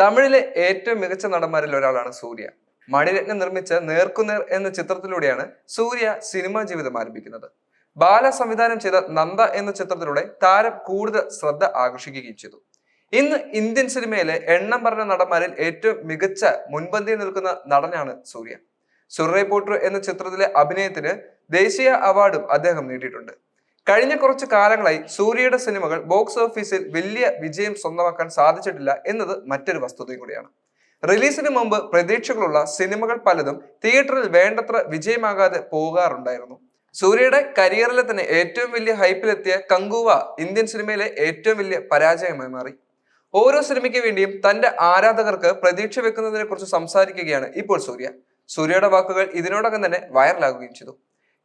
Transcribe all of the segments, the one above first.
തമിഴിലെ ഏറ്റവും മികച്ച നടന്മാരിൽ ഒരാളാണ് സൂര്യ. മണിരത്നം നിർമ്മിച്ച നേർക്കുനേർ എന്ന ചിത്രത്തിലൂടെയാണ് സൂര്യ സിനിമാ ജീവിതം ആരംഭിക്കുന്നത്. ബാല സംവിധാനം ചെയ്ത നന്ദ എന്ന ചിത്രത്തിലൂടെ താരം കൂടുതൽ ശ്രദ്ധ ആകർഷിക്കുകയും ചെയ്തു. ഇന്ന് ഇന്ത്യൻ സിനിമയിലെ എണ്ണം പറഞ്ഞ നടന്മാരിൽ ഏറ്റവും മികച്ച മുൻപന്തിയിൽ നിൽക്കുന്ന നടനാണ് സൂര്യ. സുറേ പോട്ടു എന്ന ചിത്രത്തിലെ അഭിനയത്തിന് ദേശീയ അവാർഡും അദ്ദേഹം നേടിയിട്ടുണ്ട്. കഴിഞ്ഞ കുറച്ച് കാലങ്ങളായി സൂര്യയുടെ സിനിമകൾ ബോക്സ് ഓഫീസിൽ വലിയ വിജയം സ്വന്തമാക്കാൻ സാധിച്ചിട്ടില്ല എന്നത് മറ്റൊരു വസ്തുതയും കൂടിയാണ്. റിലീസിന് മുമ്പ് പ്രതീക്ഷകളുള്ള സിനിമകൾ പലതും തിയേറ്ററിൽ വേണ്ടത്ര വിജയമാകാതെ പോകാറുണ്ടായിരുന്നു. സൂര്യയുടെ കരിയറിലെ തന്നെ ഏറ്റവും വലിയ ഹൈപ്പിലെത്തിയ കങ്കുവ ഇന്ത്യൻ സിനിമയിലെ ഏറ്റവും വലിയ പരാജയമായി മാറി. ഓരോ സിനിമയ്ക്ക് വേണ്ടിയും തന്റെ ആരാധകർക്ക് പ്രതീക്ഷ വെക്കുന്നതിനെ കുറിച്ച് സംസാരിക്കുകയാണ് ഇപ്പോൾ സൂര്യ. സൂര്യയുടെ വാക്കുകൾ ഇതിനോടകം തന്നെ വൈറലാകുകയും ചെയ്തു.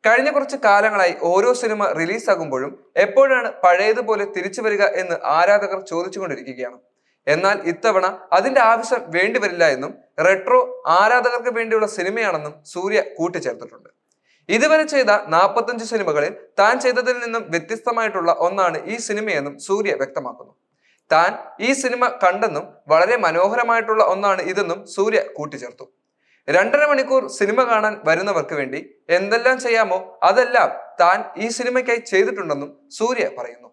കഴിഞ്ഞ കുറച്ച് കാലങ്ങളായി ഓരോ സിനിമ റിലീസാകുമ്പോഴും എപ്പോഴാണ് പഴയതുപോലെ തിരിച്ചു വരിക എന്ന് ആരാധകർ ചോദിച്ചുകൊണ്ടിരിക്കുകയാണ്. എന്നാൽ ഇത്തവണ അതിന്റെ ആവശ്യം വേണ്ടിവരില്ല എന്നും റെട്രോ ആരാധകർക്ക് വേണ്ടിയുള്ള സിനിമയാണെന്നും സൂര്യ കൂട്ടിച്ചേർത്തിട്ടുണ്ട്. ഇതുവരെ ചെയ്ത നാൽപ്പത്തഞ്ച് സിനിമകളിൽ താൻ ചെയ്തതിൽ നിന്നും വ്യത്യസ്തമായിട്ടുള്ള ഒന്നാണ് ഈ സിനിമയെന്നും സൂര്യ വ്യക്തമാക്കുന്നു. താൻ ഈ സിനിമ കണ്ടെന്നും വളരെ മനോഹരമായിട്ടുള്ള ഒന്നാണ് ഇതെന്നും സൂര്യ കൂട്ടിച്ചേർത്തു. രണ്ടര മണിക്കൂർ സിനിമ കാണാൻ വരുന്നവർക്ക് വേണ്ടി എന്തെല്ലാം ചെയ്യാമോ അതെല്ലാം താൻ ഈ സിനിമയ്ക്കായി ചെയ്തിട്ടുണ്ടെന്നും സൂര്യ പറയുന്നു.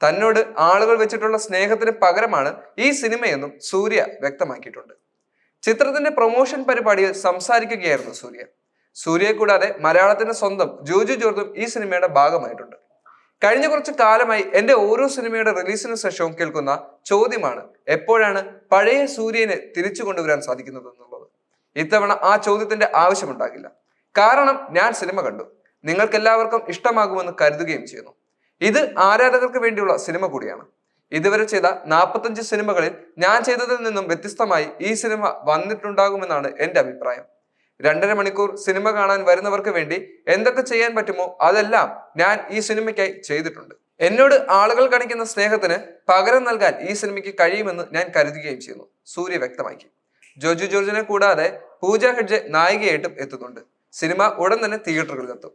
തന്നോട് ആളുകൾ വെച്ചിട്ടുള്ള സ്നേഹത്തിന് പകരമാണ് ഈ സിനിമയെന്നും സൂര്യ വ്യക്തമാക്കിയിട്ടുണ്ട്. ചിത്രത്തിന്റെ പ്രൊമോഷൻ പരിപാടിയിൽ സംസാരിക്കുകയായിരുന്നു സൂര്യ. സൂര്യയെ കൂടാതെ മലയാളത്തിന്റെ സ്വന്തം ജോജു ജോർജും ഈ സിനിമയുടെ ഭാഗമായിട്ടുണ്ട്. കഴിഞ്ഞ കുറച്ച് കാലമായി എന്റെ ഓരോ സിനിമയുടെ റിലീസിന് ശേഷവും കേൾക്കുന്ന ചോദ്യമാണ് എപ്പോഴാണ് പഴയ സൂര്യനെ തിരിച്ചു കൊണ്ടുവരാൻ സാധിക്കുന്നത് എന്നുള്ളത് ഇത്തവണ ആ ചോദ്യത്തിന്റെ ആവശ്യമുണ്ടാകില്ല. കാരണം ഞാൻ സിനിമ കണ്ടു. നിങ്ങൾക്കെല്ലാവർക്കും ഇഷ്ടമാകുമെന്ന് കരുതുകയും ചെയ്യുന്നു. ഇത് ആരാധകർക്ക് വേണ്ടിയുള്ള സിനിമ കൂടിയാണ്. ഇതുവരെ ചെയ്ത നാൽപ്പത്തഞ്ച് സിനിമകളിൽ ഞാൻ ചെയ്തതിൽ നിന്നും വ്യത്യസ്തമായി ഈ സിനിമ വന്നിട്ടുണ്ടാകുമെന്നാണ് എന്റെ അഭിപ്രായം. രണ്ടര മണിക്കൂർ സിനിമ കാണാൻ വരുന്നവർക്ക് വേണ്ടി എന്തൊക്കെ ചെയ്യാൻ പറ്റുമോ അതെല്ലാം ഞാൻ ഈ സിനിമയ്ക്കായി ചെയ്തിട്ടുണ്ട്. എന്നോട് ആളുകൾ കാണിക്കുന്ന സ്നേഹത്തിന് പകരം നൽകാൻ ഈ സിനിമയ്ക്ക് കഴിയുമെന്ന് ഞാൻ കരുതുകയും ചെയ്യുന്നു. സൂര്യ വ്യക്തമാക്കി. ജോജു ജോർജിനെ കൂടാതെ പൂജ ഹെഡ്ജെ നായികയായിട്ടും എത്തുന്നുണ്ട്. സിനിമ ഉടൻ തന്നെ തിയേറ്ററുകളിലെത്തും.